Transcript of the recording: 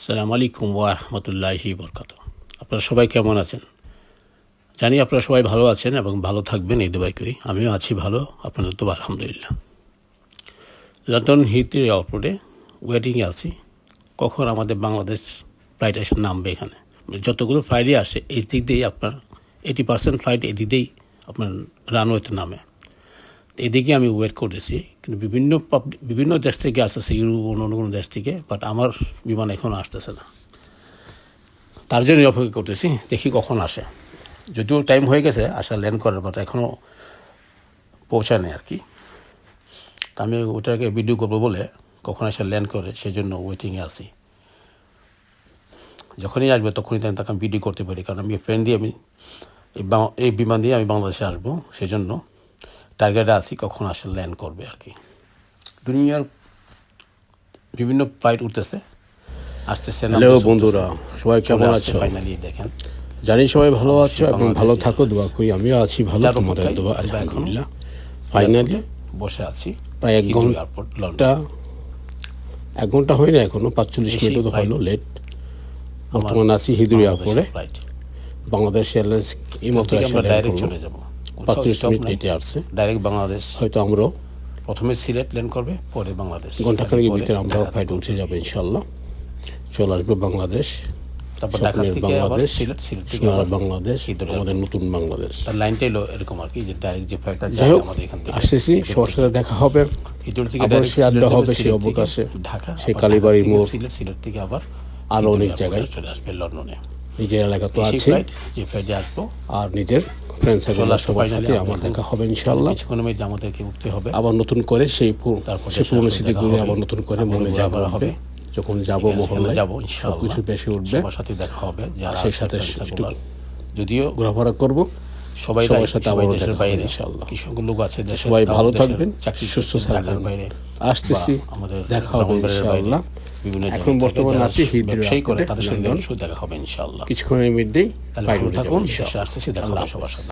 আসসালামু আলাইকুম ওয়ারহমতুল্লাহি বরকাত আপনারা সবাই কেমন আছেন? জানি আপনারা সবাই ভালো আছেন এবং ভালো থাকবেন এই দুবাই করি। আমিও আছি ভালো, আপনাদের তো আলহামদুলিল্লাহ। লন্ডন হিথ এয়ারপোর্টে ওয়েটিংয়ে আছি। কখন আমাদের বাংলাদেশ ফ্লাইট এসে নামবে এখানে? যতগুলো ফ্লাইটই আসে, এই দিক দিয়েই আপনার এইটি পার্সেন্ট ফ্লাইট এদিক দিয়েই আপনার রানওয়েতে নামে। এদিকে আমি ওয়েট করেছি, কিন্তু বিভিন্ন বিভিন্ন দেশ থেকে আসতেছে ইউরোপ অন্য অন্য কোনো দেশ থেকে বাট আমার বিমান এখনও আসতেছে না। তার জন্যই অপেক্ষা করতেছি, দেখি কখন আসে। যদিও টাইম হয়ে গেছে আসা ল্যান্ড করার বাট এখনও পৌঁছায় নেই আর কি। তা আমি ওটাকে ভিডিও করব বলে কখন এসে ল্যান্ড করে সেই জন্য ওয়েটিংয়ে আছি। যখনই আসবে তখনই তাকে আমি ভিডিও করতে পারি, কারণ আমি ফ্রেন্ড দিয়ে আমি, এই বিমান দিয়ে আমি বাংলাদেশে আসব সেই জন্য টার্গেটে আছি কখন আসে ল্যান্ড করবে আর কি। দুনিয়ার বিভিন্ন ফ্লাইট উঠতেছে আসতেছে হ্যালো বন্ধুরা সবাই কেমন আছো? ফাইনালি দেখেন। জানি সবাই ভালো আছো এবং ভালো থাকো দোয়া করি। আমিও আছি ভালো তোমাদের দোয়া আলহামদুলিল্লাহ। ফাইনালি বসে আছি প্রায় এক ঘণ্টা এক ঘণ্টা হয় না এখনও পাঁচচল্লিশ বেশি মিনিটও হলো। লেট বর্তমানে আছি হিদুর এয়ারপোর্টে ফ্লাইট বাংলাদেশ এয়ারলাইন্স এই মতো আমরা ডাইরেক্ট চলে যাব। পাঁচচল্লিশ মিনিট লেটে আসছে। ডাইরেক্ট বাংলাদেশ হয়তো আমরাও প্রথমে সিলেট ল্যান্ড করবে পরে বাংলাদেশ। ঘন্টাখানেকের ভিতরে আমরাও ফ্লাইট উঠে যাব ইনশাল্লাহ। চলে আসবে বাংলাদেশ। তারপর ঢাকা থেকে আবার সিলেট সিলেট থেকে আবার বাংলাদেশ আমাদের নতুন বাংলাদেশ। তার লাইনটাই হলো এরকম আর কি যে ডাইরেক্ট যে ফ্লাইটটা যায় আমাদের এখান থেকে। আসতেছি সবার সাথে দেখা হবে। ভিতর থেকে ডাইরেক্ট সে আড্ডা হবে সেই অবকাশে। ঢাকা সেই কালীবাড়ি মোড়। সিলেট সিলেট থেকে আবার আরও অনেক জায়গায়। চলে আসবে লন্ডনে। নিজের এলাকা তো আছে। যে ফ্লাইটে আসব। আর নিজের ফ্রেন্ড চলে সার্কেল আসব সাথে আমার দেখা হবে ইনশাল্লাহ কিছুক্ষণের মধ্যে আমাদেরকে উঠতে হবে। আবার নতুন করে সেই সেই দেশে পুরনো স্মৃতিগুলো আবার নতুন করে মনে করা হবে। যখন যাব মহল্লায় যাব ইনশাআল্লাহ। সবকিছু বেশি উঠবে। সবার সাথে দেখা হবে যারা সেই সাথে একটু যদিও ঘোরাফেরা করব সবাই সবার সাথে আবারও দেশের বাইরে। ইনশাআল্লাহ। কিছু লোক আছে দেশের সবাই ভালো থাকবেন, চাকরি সুস্থ থাকবেন। বাইরে আসতেছি, আমাদের দেখা হবে ইনশাআল্লাহ। বিভিন্ন এখন বর্তমানে আছি ব্যবসায়ী করে তাদের সঙ্গে। দেখা হবে ইনশাআল্লাহ। কিছুক্ষণের মধ্যেই তাহলে থাকুন আসতেছি দেখা হবে সবার সাথে।